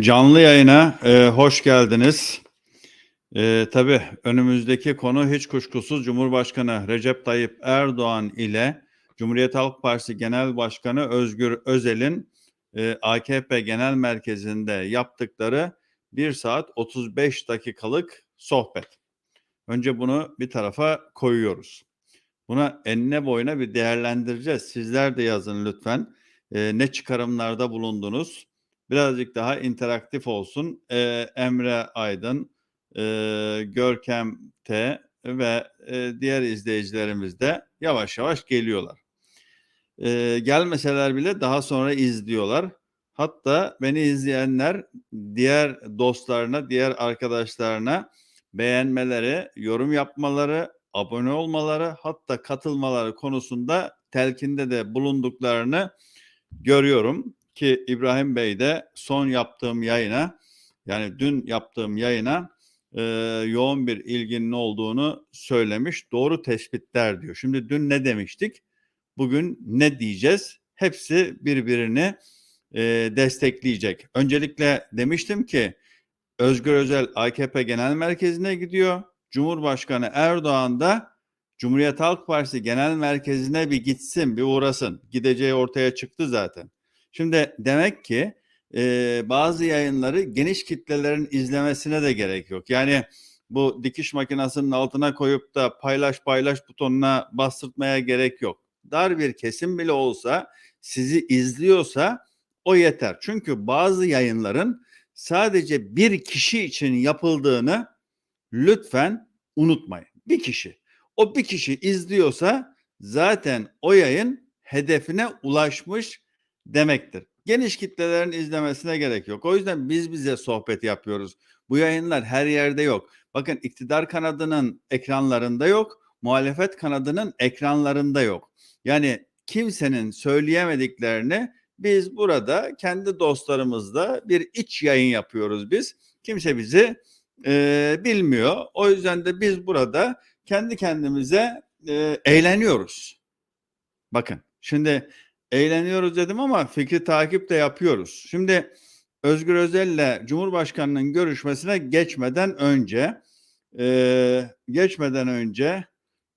Canlı yayına e, hoş geldiniz. E, tabii önümüzdeki konu hiç kuşkusuz Cumhurbaşkanı Recep Tayyip Erdoğan ile Cumhuriyet Halk Partisi Genel Başkanı Özgür Özel'in e, AKP Genel Merkezi'nde yaptıkları 1 saat 35 dakikalık sohbet. Önce bunu bir tarafa koyuyoruz. Buna enine boyuna bir değerlendireceğiz. Sizler de yazın lütfen. E, ne çıkarımlarda bulundunuz? Birazcık daha interaktif olsun. Ee, Emre Aydın, e, Görkem T ve e, diğer izleyicilerimiz de yavaş yavaş geliyorlar. Ee, gelmeseler bile daha sonra izliyorlar. Hatta beni izleyenler diğer dostlarına, diğer arkadaşlarına beğenmeleri, yorum yapmaları, abone olmaları, hatta katılmaları konusunda telkinde de bulunduklarını görüyorum ki İbrahim Bey de son yaptığım yayına yani dün yaptığım yayına e, yoğun bir ilginin olduğunu söylemiş. Doğru tespitler diyor. Şimdi dün ne demiştik? Bugün ne diyeceğiz? Hepsi birbirini e, destekleyecek. Öncelikle demiştim ki Özgür Özel AKP Genel Merkezi'ne gidiyor. Cumhurbaşkanı Erdoğan da Cumhuriyet Halk Partisi Genel Merkezi'ne bir gitsin, bir uğrasın. Gideceği ortaya çıktı zaten. Şimdi demek ki e, bazı yayınları geniş kitlelerin izlemesine de gerek yok. Yani bu dikiş makinesinin altına koyup da paylaş paylaş butonuna bastırtmaya gerek yok. Dar bir kesim bile olsa sizi izliyorsa o yeter. Çünkü bazı yayınların sadece bir kişi için yapıldığını lütfen unutmayın. Bir kişi. O bir kişi izliyorsa zaten o yayın hedefine ulaşmış demektir. Geniş kitlelerin izlemesine gerek yok. O yüzden biz bize sohbet yapıyoruz. Bu yayınlar her yerde yok. Bakın iktidar kanadının ekranlarında yok, muhalefet kanadının ekranlarında yok. Yani kimsenin söyleyemediklerini biz burada kendi dostlarımızla bir iç yayın yapıyoruz biz. Kimse bizi e, bilmiyor. O yüzden de biz burada kendi kendimize e, eğleniyoruz. Bakın şimdi eğleniyoruz dedim ama fikri takip de yapıyoruz. Şimdi Özgür Özel'le Cumhurbaşkanı'nın görüşmesine geçmeden önce e, geçmeden önce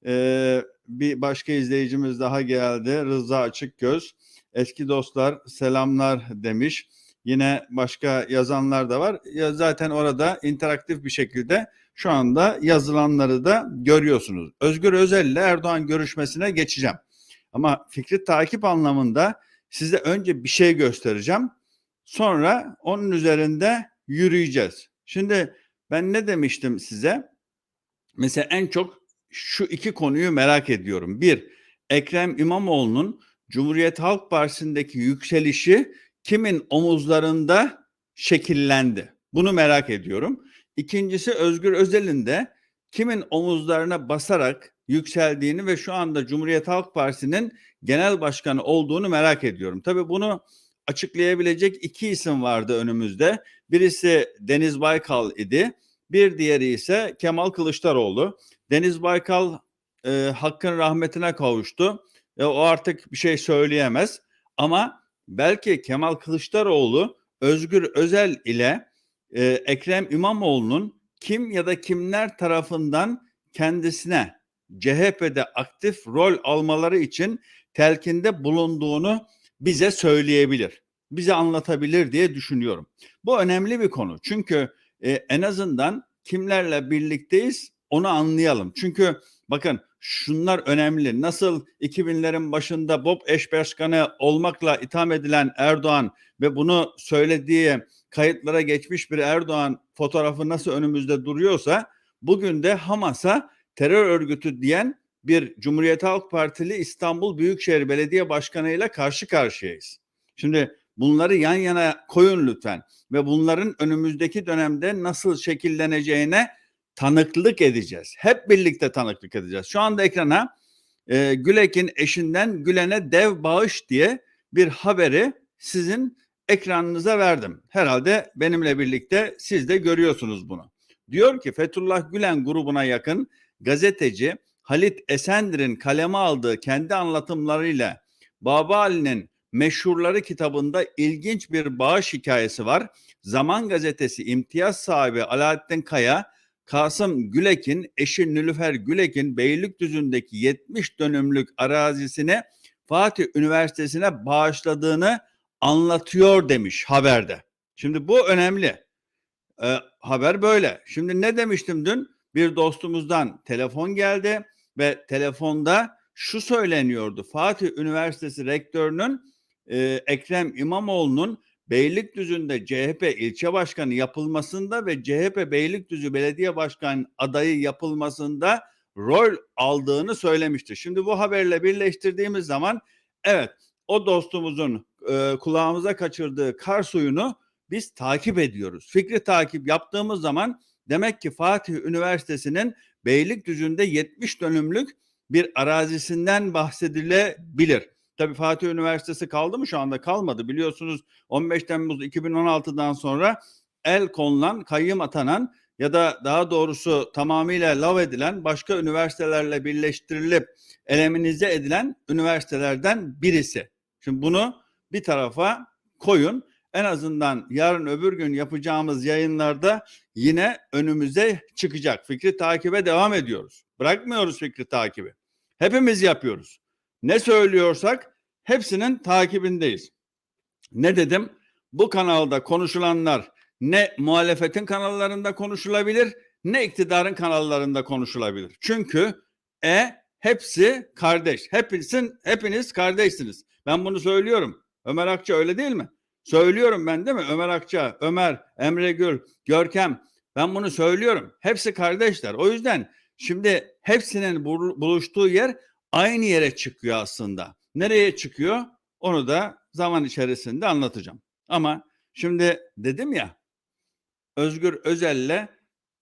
e, bir başka izleyicimiz daha geldi. Rıza Açıkgöz. Eski dostlar selamlar demiş. Yine başka yazanlar da var. Ya zaten orada interaktif bir şekilde şu anda yazılanları da görüyorsunuz. Özgür Özel ile Erdoğan görüşmesine geçeceğim. Ama fikri takip anlamında size önce bir şey göstereceğim. Sonra onun üzerinde yürüyeceğiz. Şimdi ben ne demiştim size? Mesela en çok şu iki konuyu merak ediyorum. Bir, Ekrem İmamoğlu'nun Cumhuriyet Halk Partisi'ndeki yükselişi kimin omuzlarında şekillendi? Bunu merak ediyorum. İkincisi Özgür Özel'in de kimin omuzlarına basarak yükseldiğini ve şu anda Cumhuriyet Halk Partisi'nin genel başkanı olduğunu merak ediyorum. Tabii bunu açıklayabilecek iki isim vardı önümüzde. Birisi Deniz Baykal idi. Bir diğeri ise Kemal Kılıçdaroğlu. Deniz Baykal e, hakkın rahmetine kavuştu. E, o artık bir şey söyleyemez. Ama belki Kemal Kılıçdaroğlu Özgür Özel ile e, Ekrem İmamoğlu'nun kim ya da kimler tarafından kendisine CHP'de aktif rol almaları için telkinde bulunduğunu bize söyleyebilir. Bize anlatabilir diye düşünüyorum. Bu önemli bir konu. Çünkü e, en azından kimlerle birlikteyiz onu anlayalım. Çünkü bakın şunlar önemli. Nasıl 2000'lerin başında Bob eş başkanı olmakla itham edilen Erdoğan ve bunu söylediği kayıtlara geçmiş bir Erdoğan fotoğrafı nasıl önümüzde duruyorsa bugün de Hamas'a terör örgütü diyen bir Cumhuriyet Halk Partili İstanbul Büyükşehir Belediye Başkanı ile karşı karşıyayız. Şimdi bunları yan yana koyun lütfen ve bunların önümüzdeki dönemde nasıl şekilleneceğine tanıklık edeceğiz. Hep birlikte tanıklık edeceğiz. Şu anda ekrana e, Gülek'in eşinden Gülen'e dev bağış diye bir haberi sizin ekranınıza verdim. Herhalde benimle birlikte siz de görüyorsunuz bunu. Diyor ki Fethullah Gülen grubuna yakın gazeteci Halit Esendir'in kaleme aldığı kendi anlatımlarıyla Baba Ali'nin Meşhurları kitabında ilginç bir bağış hikayesi var. Zaman gazetesi imtiyaz sahibi Alaaddin Kaya, Kasım Gülek'in eşi Nülüfer Gülek'in Beylikdüzü'ndeki 70 dönümlük arazisine Fatih Üniversitesi'ne bağışladığını anlatıyor demiş haberde. Şimdi bu önemli. Ee, haber böyle. Şimdi ne demiştim dün? Bir dostumuzdan telefon geldi ve telefonda şu söyleniyordu. Fatih Üniversitesi rektörünün e, Ekrem İmamoğlu'nun Beylikdüzü'nde CHP ilçe başkanı yapılmasında ve CHP Beylikdüzü belediye başkan adayı yapılmasında rol aldığını söylemişti. Şimdi bu haberle birleştirdiğimiz zaman evet o dostumuzun e, kulağımıza kaçırdığı kar suyunu biz takip ediyoruz. Fikri takip yaptığımız zaman demek ki Fatih Üniversitesi'nin Beylikdüzü'nde 70 dönümlük bir arazisinden bahsedilebilir. Tabii Fatih Üniversitesi kaldı mı şu anda kalmadı. Biliyorsunuz 15 Temmuz 2016'dan sonra el konulan, kayyım atanan ya da daha doğrusu tamamıyla lav edilen başka üniversitelerle birleştirilip eleminize edilen üniversitelerden birisi. Şimdi bunu bir tarafa koyun. En azından yarın öbür gün yapacağımız yayınlarda yine önümüze çıkacak. Fikri takibe devam ediyoruz. Bırakmıyoruz fikri takibi. Hepimiz yapıyoruz. Ne söylüyorsak hepsinin takibindeyiz. Ne dedim? Bu kanalda konuşulanlar ne muhalefetin kanallarında konuşulabilir ne iktidarın kanallarında konuşulabilir. Çünkü e hepsi kardeş. Hepinizin hepiniz kardeşsiniz. Ben bunu söylüyorum. Ömer Akça öyle değil mi? Söylüyorum ben değil mi? Ömer Akça, Ömer, Emre Gül, Görkem. Ben bunu söylüyorum. Hepsi kardeşler. O yüzden şimdi hepsinin buluştuğu yer aynı yere çıkıyor aslında. Nereye çıkıyor? Onu da zaman içerisinde anlatacağım. Ama şimdi dedim ya Özgür Özel'le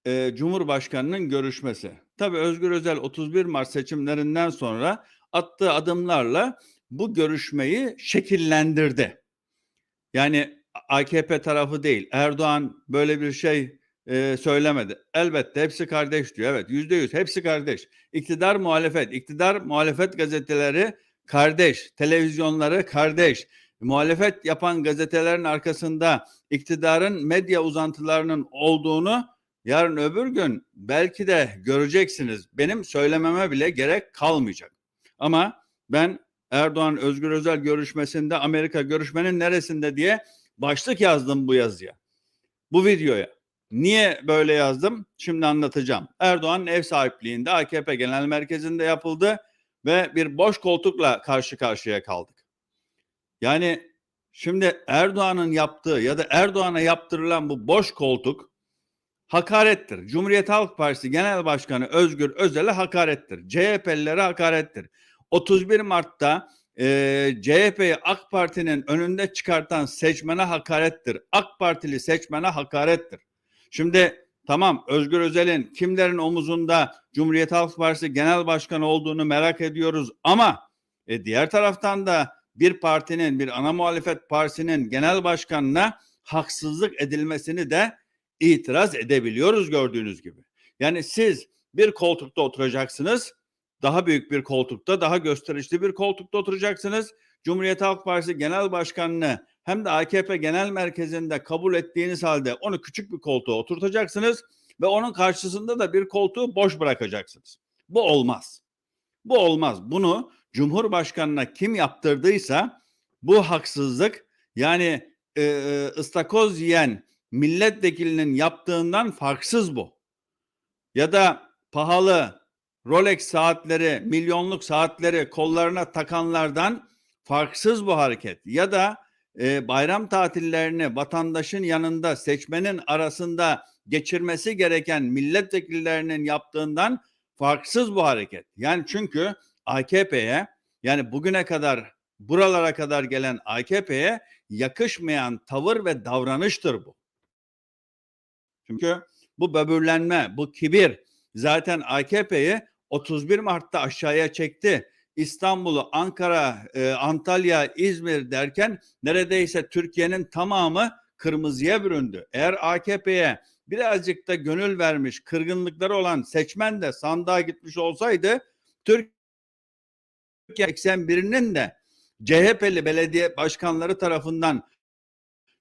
e, Cumhurbaşkanı'nın görüşmesi. Tabii Özgür Özel 31 Mart seçimlerinden sonra attığı adımlarla bu görüşmeyi şekillendirdi. Yani AKP tarafı değil. Erdoğan böyle bir şey e, söylemedi. Elbette hepsi kardeş diyor. Evet yüzde yüz hepsi kardeş. İktidar muhalefet, iktidar muhalefet gazeteleri kardeş, televizyonları kardeş. Muhalefet yapan gazetelerin arkasında iktidarın medya uzantılarının olduğunu yarın öbür gün belki de göreceksiniz. Benim söylememe bile gerek kalmayacak. Ama ben Erdoğan Özgür Özel görüşmesinde Amerika görüşmenin neresinde diye başlık yazdım bu yazıya. Bu videoya. Niye böyle yazdım? Şimdi anlatacağım. Erdoğan ev sahipliğinde AKP Genel Merkezi'nde yapıldı ve bir boş koltukla karşı karşıya kaldık. Yani şimdi Erdoğan'ın yaptığı ya da Erdoğan'a yaptırılan bu boş koltuk hakarettir. Cumhuriyet Halk Partisi Genel Başkanı Özgür Özel'e hakarettir. CHP'lilere hakarettir. 31 Mart'ta e, CHP'yi AK Parti'nin önünde çıkartan seçmene hakarettir. AK Partili seçmene hakarettir. Şimdi tamam Özgür Özel'in kimlerin omuzunda Cumhuriyet Halk Partisi Genel Başkanı olduğunu merak ediyoruz ama e, diğer taraftan da bir partinin bir ana muhalefet partisinin genel başkanına haksızlık edilmesini de itiraz edebiliyoruz gördüğünüz gibi. Yani siz bir koltukta oturacaksınız daha büyük bir koltukta, daha gösterişli bir koltukta oturacaksınız. Cumhuriyet Halk Partisi Genel Başkanı'nı hem de AKP Genel Merkezi'nde kabul ettiğiniz halde onu küçük bir koltuğa oturtacaksınız ve onun karşısında da bir koltuğu boş bırakacaksınız. Bu olmaz. Bu olmaz. Bunu Cumhurbaşkanına kim yaptırdıysa bu haksızlık yani e, e ıstakoz yiyen milletvekilinin yaptığından farksız bu. Ya da pahalı Rolex saatleri, milyonluk saatleri kollarına takanlardan farksız bu hareket. Ya da e, bayram tatillerini vatandaşın yanında seçmenin arasında geçirmesi gereken milletvekillerinin yaptığından farksız bu hareket. Yani çünkü AKP'ye yani bugüne kadar buralara kadar gelen AKP'ye yakışmayan tavır ve davranıştır bu. Çünkü bu böbürlenme, bu kibir zaten AKP'yi 31 Mart'ta aşağıya çekti. İstanbul'u, Ankara, e, Antalya, İzmir derken neredeyse Türkiye'nin tamamı kırmızıya büründü. Eğer AKP'ye birazcık da gönül vermiş, kırgınlıkları olan seçmen de sandığa gitmiş olsaydı Türkiye 81'inin de CHP'li belediye başkanları tarafından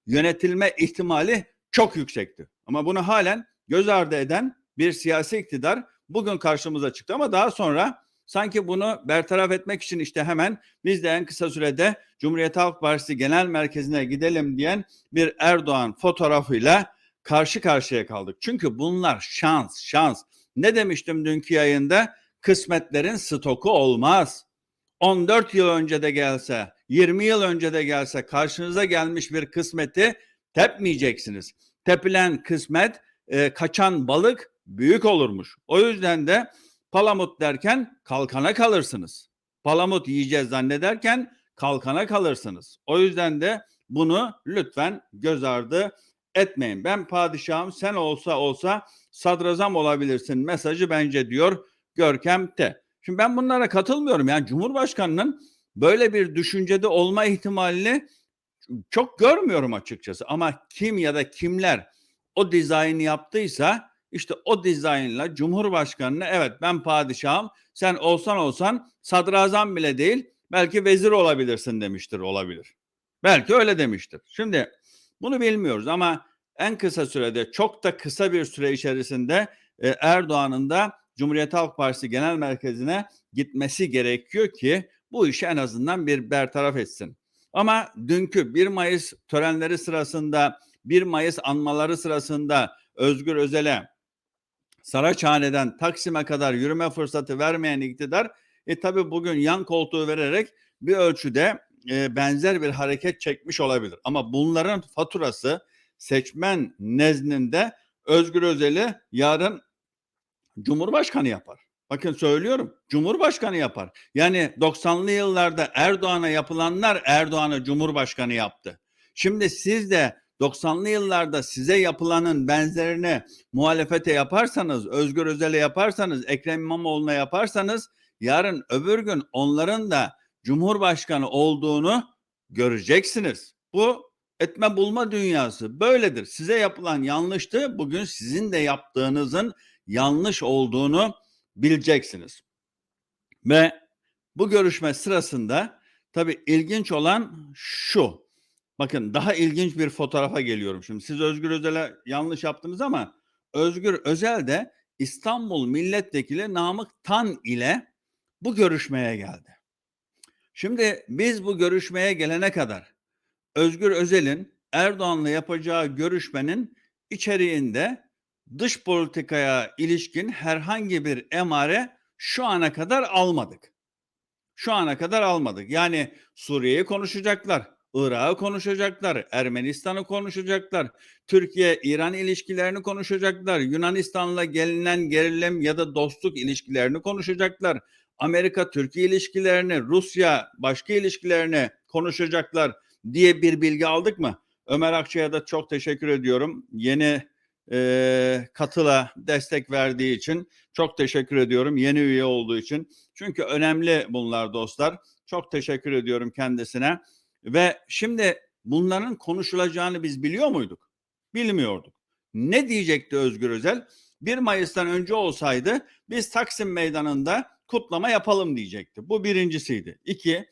yönetilme ihtimali çok yüksekti. Ama bunu halen göz ardı eden bir siyasi iktidar bugün karşımıza çıktı ama daha sonra sanki bunu bertaraf etmek için işte hemen biz de en kısa sürede Cumhuriyet Halk Partisi Genel Merkezi'ne gidelim diyen bir Erdoğan fotoğrafıyla karşı karşıya kaldık. Çünkü bunlar şans, şans. Ne demiştim dünkü yayında? Kısmetlerin stoku olmaz. 14 yıl önce de gelse, 20 yıl önce de gelse karşınıza gelmiş bir kısmeti tepmeyeceksiniz. Tepilen kısmet, e, kaçan balık büyük olurmuş. O yüzden de palamut derken kalkana kalırsınız. Palamut yiyeceğiz zannederken kalkana kalırsınız. O yüzden de bunu lütfen göz ardı etmeyin. Ben padişahım sen olsa olsa sadrazam olabilirsin mesajı bence diyor Görkem T. Şimdi ben bunlara katılmıyorum. Yani Cumhurbaşkanının böyle bir düşüncede olma ihtimalini çok görmüyorum açıkçası. Ama kim ya da kimler o dizaynı yaptıysa işte o dizaynla Cumhurbaşkanı'na evet ben padişahım sen olsan olsan sadrazam bile değil belki vezir olabilirsin demiştir olabilir. Belki öyle demiştir. Şimdi bunu bilmiyoruz ama en kısa sürede çok da kısa bir süre içerisinde e, Erdoğan'ın da Cumhuriyet Halk Partisi Genel Merkezi'ne gitmesi gerekiyor ki bu işi en azından bir bertaraf etsin. Ama dünkü 1 Mayıs törenleri sırasında 1 Mayıs anmaları sırasında Özgür Özel'e Saraçhane'den Taksim'e kadar yürüme fırsatı vermeyen iktidar e tabi bugün yan koltuğu vererek bir ölçüde e, benzer bir hareket çekmiş olabilir. Ama bunların faturası seçmen nezdinde Özgür Özel'i yarın Cumhurbaşkanı yapar. Bakın söylüyorum Cumhurbaşkanı yapar. Yani 90'lı yıllarda Erdoğan'a yapılanlar Erdoğan'ı Cumhurbaşkanı yaptı. Şimdi siz de 90'lı yıllarda size yapılanın benzerini muhalefete yaparsanız, Özgür Özel'e yaparsanız, Ekrem İmamoğlu'na yaparsanız yarın öbür gün onların da Cumhurbaşkanı olduğunu göreceksiniz. Bu etme bulma dünyası böyledir. Size yapılan yanlıştı. Bugün sizin de yaptığınızın yanlış olduğunu bileceksiniz. Ve bu görüşme sırasında tabii ilginç olan şu. Bakın daha ilginç bir fotoğrafa geliyorum şimdi. Siz Özgür Özel'e yanlış yaptınız ama Özgür Özel de İstanbul Milletvekili Namık Tan ile bu görüşmeye geldi. Şimdi biz bu görüşmeye gelene kadar Özgür Özel'in Erdoğan'la yapacağı görüşmenin içeriğinde dış politikaya ilişkin herhangi bir emare şu ana kadar almadık. Şu ana kadar almadık. Yani Suriye'yi konuşacaklar, Irak'ı konuşacaklar, Ermenistan'ı konuşacaklar, Türkiye-İran ilişkilerini konuşacaklar, Yunanistan'la gelinen gerilim ya da dostluk ilişkilerini konuşacaklar, Amerika-Türkiye ilişkilerini, Rusya başka ilişkilerini konuşacaklar diye bir bilgi aldık mı? Ömer Akçay'a da çok teşekkür ediyorum. Yeni e, katıla destek verdiği için çok teşekkür ediyorum. Yeni üye olduğu için. Çünkü önemli bunlar dostlar. Çok teşekkür ediyorum kendisine. Ve şimdi bunların konuşulacağını biz biliyor muyduk? Bilmiyorduk. Ne diyecekti Özgür Özel? 1 Mayıs'tan önce olsaydı biz Taksim Meydanı'nda kutlama yapalım diyecekti. Bu birincisiydi. İki,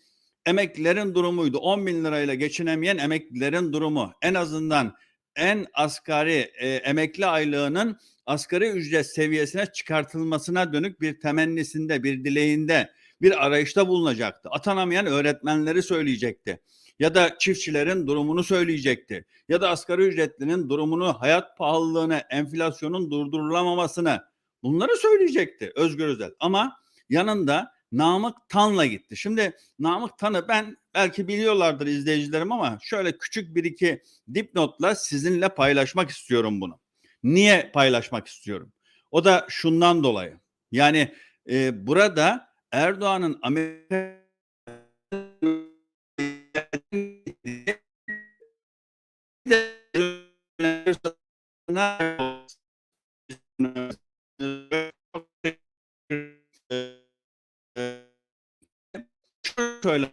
emeklilerin durumuydu. 10 bin lirayla geçinemeyen emeklilerin durumu. En azından en asgari e, emekli aylığının asgari ücret seviyesine çıkartılmasına dönük bir temennisinde, bir dileğinde, bir arayışta bulunacaktı. Atanamayan öğretmenleri söyleyecekti. Ya da çiftçilerin durumunu söyleyecekti. Ya da asgari ücretlinin durumunu, hayat pahalılığını, enflasyonun durdurulamamasını bunları söyleyecekti Özgür Özel. Ama yanında Namık Tan'la gitti. Şimdi Namık Tan'ı ben belki biliyorlardır izleyicilerim ama şöyle küçük bir iki dipnotla sizinle paylaşmak istiyorum bunu. Niye paylaşmak istiyorum? O da şundan dolayı. Yani e, burada Erdoğan'ın Amerika şöyle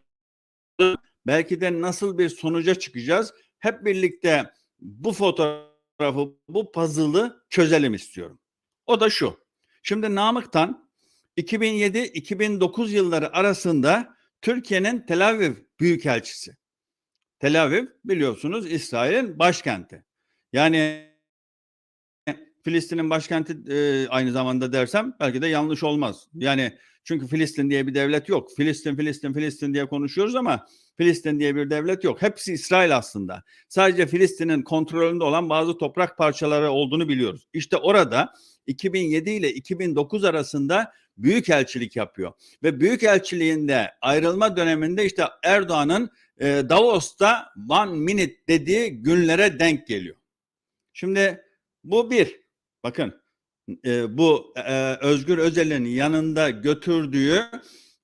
belki de nasıl bir sonuca çıkacağız? Hep birlikte bu fotoğrafı, bu puzzle'ı çözelim istiyorum. O da şu. Şimdi Namık'tan 2007-2009 yılları arasında Türkiye'nin Tel Aviv Büyükelçisi. Tel Aviv biliyorsunuz İsrail'in başkenti. Yani Filistin'in başkenti e, aynı zamanda dersem belki de yanlış olmaz. Yani çünkü Filistin diye bir devlet yok. Filistin, Filistin, Filistin diye konuşuyoruz ama Filistin diye bir devlet yok. Hepsi İsrail aslında. Sadece Filistin'in kontrolünde olan bazı toprak parçaları olduğunu biliyoruz. İşte orada 2007 ile 2009 arasında büyükelçilik yapıyor. Ve büyükelçiliğinde ayrılma döneminde işte Erdoğan'ın e, Davos'ta one minute dediği günlere denk geliyor. Şimdi bu bir. Bakın e, bu e, Özgür Özel'in yanında götürdüğü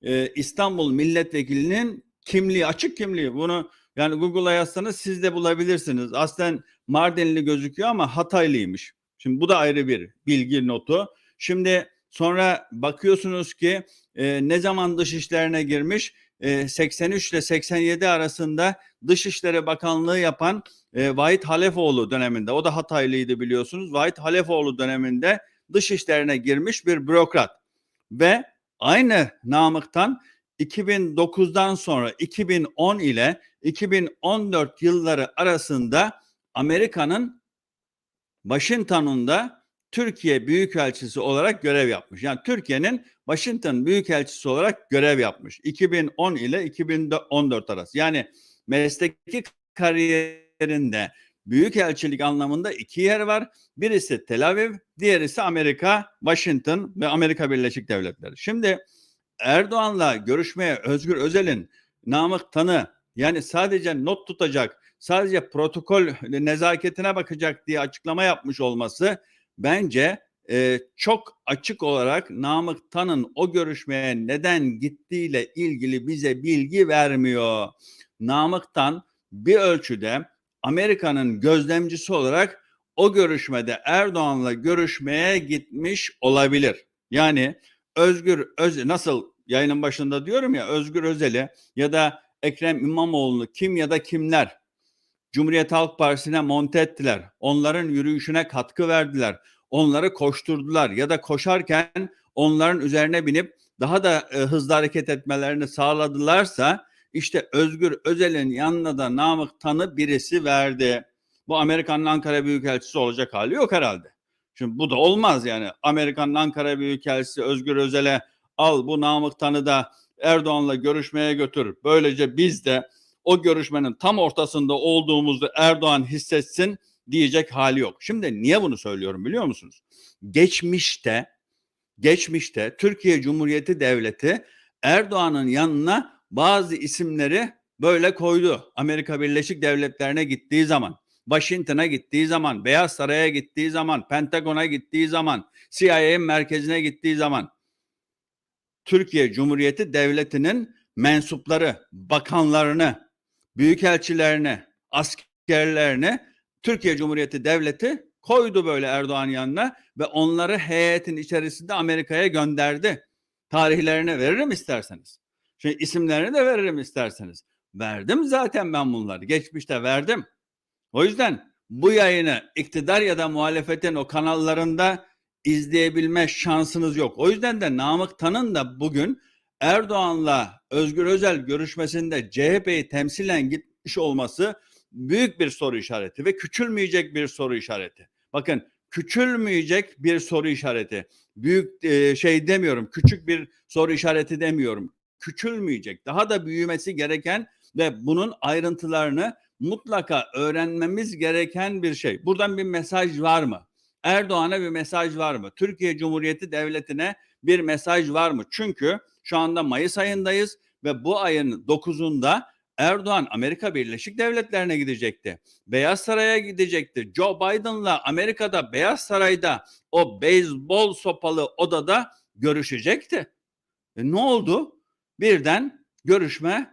e, İstanbul milletvekilinin kimliği, açık kimliği. Bunu yani Google'a yazsanız siz de bulabilirsiniz. Aslen Mardinli gözüküyor ama Hataylıymış. Şimdi bu da ayrı bir bilgi notu. Şimdi sonra bakıyorsunuz ki e, ne zaman dış işlerine girmiş? E, 83 ile 87 arasında Dışişleri Bakanlığı yapan Vahit Halefoğlu döneminde, o da Hataylıydı biliyorsunuz. Vahit Halefoğlu döneminde dış işlerine girmiş bir bürokrat. Ve aynı namıktan 2009'dan sonra 2010 ile 2014 yılları arasında Amerika'nın Washington'unda Türkiye Büyükelçisi olarak görev yapmış. Yani Türkiye'nin Washington Büyükelçisi olarak görev yapmış. 2010 ile 2014 arası. Yani mesleki kariyerinde büyükelçilik anlamında iki yer var. Birisi Tel Aviv, diğeri ise Amerika, Washington ve Amerika Birleşik Devletleri. Şimdi Erdoğan'la görüşmeye Özgür Özel'in Namık Tanı yani sadece not tutacak, sadece protokol nezaketine bakacak diye açıklama yapmış olması bence e, çok açık olarak Namık Tan'ın o görüşmeye neden gittiğiyle ilgili bize bilgi vermiyor. Namık Tan bir ölçüde Amerika'nın gözlemcisi olarak o görüşmede Erdoğan'la görüşmeye gitmiş olabilir. Yani Özgür Özel nasıl yayının başında diyorum ya Özgür Özel'i ya da Ekrem İmamoğlu'nu kim ya da kimler Cumhuriyet Halk Partisi'ne monte ettiler. Onların yürüyüşüne katkı verdiler. Onları koşturdular ya da koşarken onların üzerine binip daha da e, hızlı hareket etmelerini sağladılarsa işte Özgür Özel'in yanına da Namık Tanı birisi verdi. Bu Amerika'nın Ankara Büyükelçisi olacak hali yok herhalde. Şimdi bu da olmaz yani. Amerika'nın Ankara Büyükelçisi Özgür Özel'e al bu Namık Tanı da Erdoğan'la görüşmeye götür. Böylece biz de o görüşmenin tam ortasında olduğumuzu Erdoğan hissetsin diyecek hali yok. Şimdi niye bunu söylüyorum biliyor musunuz? Geçmişte geçmişte Türkiye Cumhuriyeti Devleti Erdoğan'ın yanına bazı isimleri böyle koydu. Amerika Birleşik Devletleri'ne gittiği zaman, Washington'a gittiği zaman, Beyaz Saray'a gittiği zaman, Pentagon'a gittiği zaman, CIA'nin merkezine gittiği zaman Türkiye Cumhuriyeti Devleti'nin mensupları, bakanlarını, büyükelçilerini, askerlerini Türkiye Cumhuriyeti Devleti koydu böyle Erdoğan yanına ve onları heyetin içerisinde Amerika'ya gönderdi. Tarihlerini veririm isterseniz. Şimdi isimlerini de veririm isterseniz. Verdim zaten ben bunları. Geçmişte verdim. O yüzden bu yayını iktidar ya da muhalefetin o kanallarında izleyebilme şansınız yok. O yüzden de Namık Tan'ın da bugün Erdoğan'la Özgür Özel görüşmesinde CHP'yi temsilen gitmiş olması büyük bir soru işareti ve küçülmeyecek bir soru işareti. Bakın küçülmeyecek bir soru işareti. Büyük e, şey demiyorum, küçük bir soru işareti demiyorum. Küçülmeyecek, daha da büyümesi gereken ve bunun ayrıntılarını mutlaka öğrenmemiz gereken bir şey. Buradan bir mesaj var mı? Erdoğan'a bir mesaj var mı? Türkiye Cumhuriyeti Devleti'ne bir mesaj var mı? Çünkü şu anda Mayıs ayındayız ve bu ayın 9'unda Erdoğan Amerika Birleşik Devletleri'ne gidecekti. Beyaz Saray'a gidecekti. Joe Biden'la Amerika'da Beyaz Saray'da o beyzbol sopalı odada görüşecekti. E ne oldu? Birden görüşme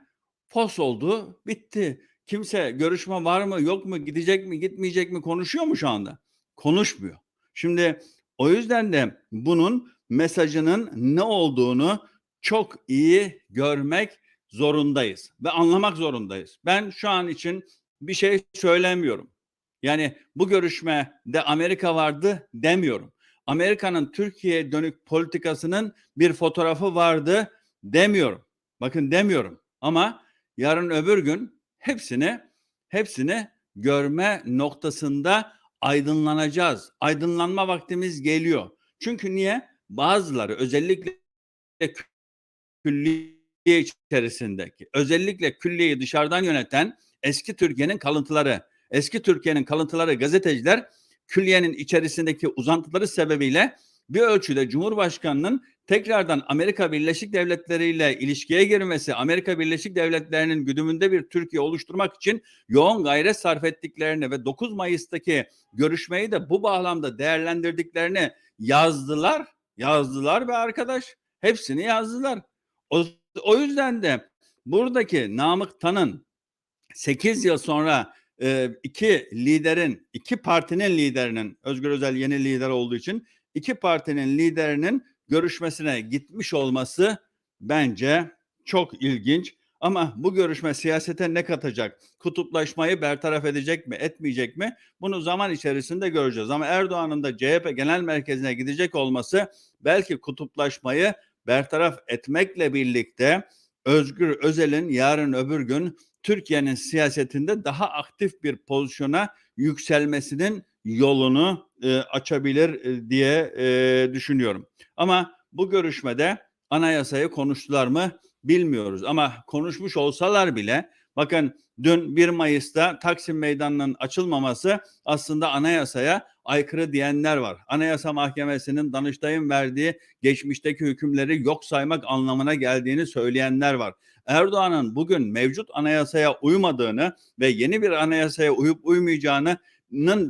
fos oldu, bitti. Kimse görüşme var mı, yok mu, gidecek mi, gitmeyecek mi konuşuyor mu şu anda? Konuşmuyor. Şimdi o yüzden de bunun mesajının ne olduğunu çok iyi görmek zorundayız ve anlamak zorundayız. Ben şu an için bir şey söylemiyorum. Yani bu görüşmede Amerika vardı demiyorum. Amerika'nın Türkiye'ye dönük politikasının bir fotoğrafı vardı demiyorum. Bakın demiyorum ama yarın öbür gün hepsini hepsini görme noktasında aydınlanacağız. Aydınlanma vaktimiz geliyor. Çünkü niye? Bazıları özellikle külliye içerisindeki özellikle külliyeyi dışarıdan yöneten eski Türkiye'nin kalıntıları, eski Türkiye'nin kalıntıları gazeteciler külliyenin içerisindeki uzantıları sebebiyle bir ölçüde Cumhurbaşkanı'nın tekrardan Amerika Birleşik Devletleri ile ilişkiye girmesi, Amerika Birleşik Devletleri'nin güdümünde bir Türkiye oluşturmak için yoğun gayret sarf ettiklerini ve 9 Mayıs'taki görüşmeyi de bu bağlamda değerlendirdiklerini yazdılar. Yazdılar ve arkadaş hepsini yazdılar. O, o yüzden de buradaki Namık Tan'ın 8 yıl sonra e, iki liderin, iki partinin liderinin, Özgür Özel yeni lider olduğu için iki partinin liderinin görüşmesine gitmiş olması bence çok ilginç. Ama bu görüşme siyasete ne katacak? Kutuplaşmayı bertaraf edecek mi, etmeyecek mi? Bunu zaman içerisinde göreceğiz. Ama Erdoğan'ın da CHP genel merkezine gidecek olması belki kutuplaşmayı bertaraf etmekle birlikte Özgür Özel'in yarın öbür gün Türkiye'nin siyasetinde daha aktif bir pozisyona yükselmesinin yolunu e, açabilir e, diye e, düşünüyorum. Ama bu görüşmede anayasayı konuştular mı bilmiyoruz. Ama konuşmuş olsalar bile bakın dün 1 Mayıs'ta Taksim Meydanı'nın açılmaması aslında anayasaya aykırı diyenler var. Anayasa Mahkemesi'nin Danıştay'ın verdiği geçmişteki hükümleri yok saymak anlamına geldiğini söyleyenler var. Erdoğan'ın bugün mevcut anayasaya uymadığını ve yeni bir anayasaya uyup uymayacağının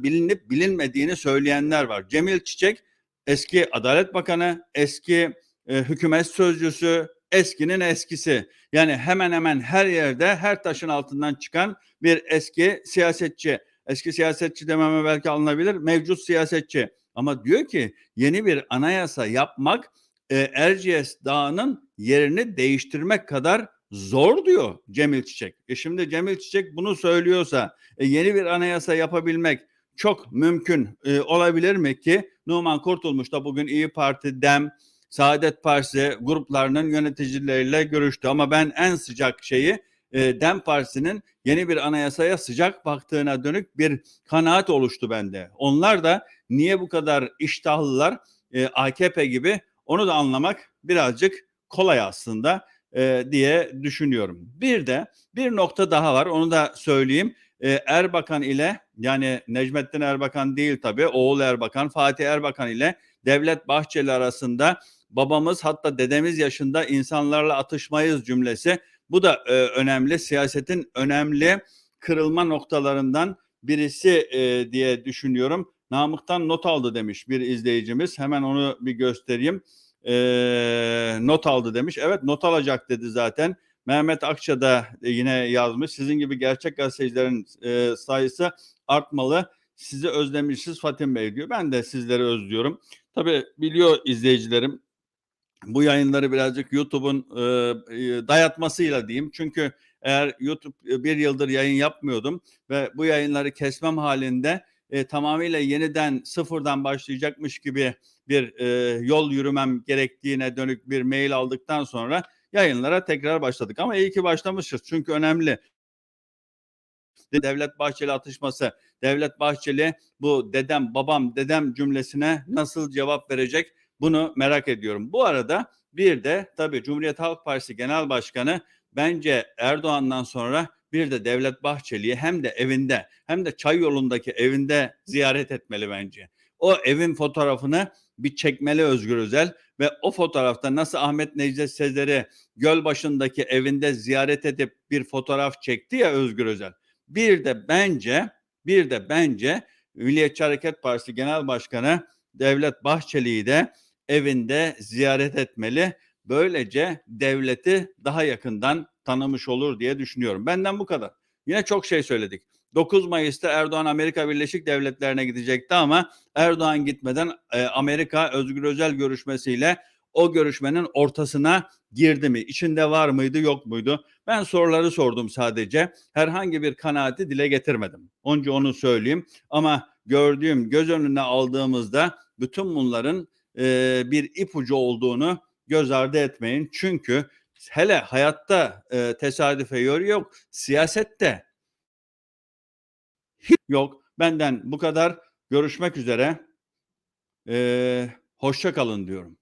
bilinip bilinmediğini söyleyenler var. Cemil Çiçek eski Adalet Bakanı, eski e, hükümet sözcüsü, eskinin eskisi. Yani hemen hemen her yerde her taşın altından çıkan bir eski siyasetçi. Eski siyasetçi dememe belki alınabilir. Mevcut siyasetçi. Ama diyor ki yeni bir anayasa yapmak e, Erciyes Dağı'nın yerini değiştirmek kadar zor diyor Cemil Çiçek. E şimdi Cemil Çiçek bunu söylüyorsa e, yeni bir anayasa yapabilmek çok mümkün e, olabilir mi ki Numan Kurtulmuş da bugün İyi Parti, DEM, Saadet Partisi gruplarının yöneticileriyle görüştü. Ama ben en sıcak şeyi e, DEM Partisi'nin yeni bir anayasaya sıcak baktığına dönük bir kanaat oluştu bende. Onlar da niye bu kadar iştahlılar e, AKP gibi onu da anlamak birazcık kolay aslında e, diye düşünüyorum. Bir de bir nokta daha var onu da söyleyeyim. E, Erbakan ile yani Necmettin Erbakan değil tabii oğul Erbakan Fatih Erbakan ile Devlet Bahçeli arasında babamız hatta dedemiz yaşında insanlarla atışmayız cümlesi. Bu da e, önemli siyasetin önemli kırılma noktalarından birisi e, diye düşünüyorum. Namık'tan not aldı demiş bir izleyicimiz. Hemen onu bir göstereyim. E, not aldı demiş. Evet not alacak dedi zaten. Mehmet Akça da yine yazmış. Sizin gibi gerçek gazetecilerin e, sayısı artmalı. Sizi özlemişiz Fatim Bey diyor. Ben de sizleri özlüyorum. Tabii biliyor izleyicilerim bu yayınları birazcık YouTube'un e, dayatmasıyla diyeyim. Çünkü eğer YouTube bir yıldır yayın yapmıyordum ve bu yayınları kesmem halinde e, tamamıyla yeniden sıfırdan başlayacakmış gibi bir e, yol yürümem gerektiğine dönük bir mail aldıktan sonra yayınlara tekrar başladık. Ama iyi ki başlamışız çünkü önemli. Devlet Bahçeli atışması. Devlet Bahçeli bu dedem babam dedem cümlesine nasıl cevap verecek? Bunu merak ediyorum. Bu arada bir de tabii Cumhuriyet Halk Partisi Genel Başkanı bence Erdoğan'dan sonra bir de Devlet Bahçeli'yi hem de evinde hem de çay yolundaki evinde ziyaret etmeli bence. O evin fotoğrafını bir çekmeli Özgür Özel ve o fotoğrafta nasıl Ahmet Necdet Sezer'i göl başındaki evinde ziyaret edip bir fotoğraf çekti ya Özgür Özel. Bir de bence bir de bence Milliyetçi Hareket Partisi Genel Başkanı Devlet Bahçeli'yi de evinde ziyaret etmeli. Böylece devleti daha yakından tanımış olur diye düşünüyorum. Benden bu kadar. Yine çok şey söyledik. 9 Mayıs'ta Erdoğan Amerika Birleşik Devletleri'ne gidecekti ama Erdoğan gitmeden e, Amerika Özgür Özel görüşmesiyle o görüşmenin ortasına girdi mi? İçinde var mıydı, yok muydu? Ben soruları sordum sadece. Herhangi bir kanaati dile getirmedim. Onca onu söyleyeyim. Ama gördüğüm, göz önüne aldığımızda bütün bunların e, bir ipucu olduğunu göz ardı etmeyin. Çünkü hele hayatta e, tesadüfe yoru yok. Siyasette hiç yok. Benden bu kadar. Görüşmek üzere. E, hoşça kalın diyorum.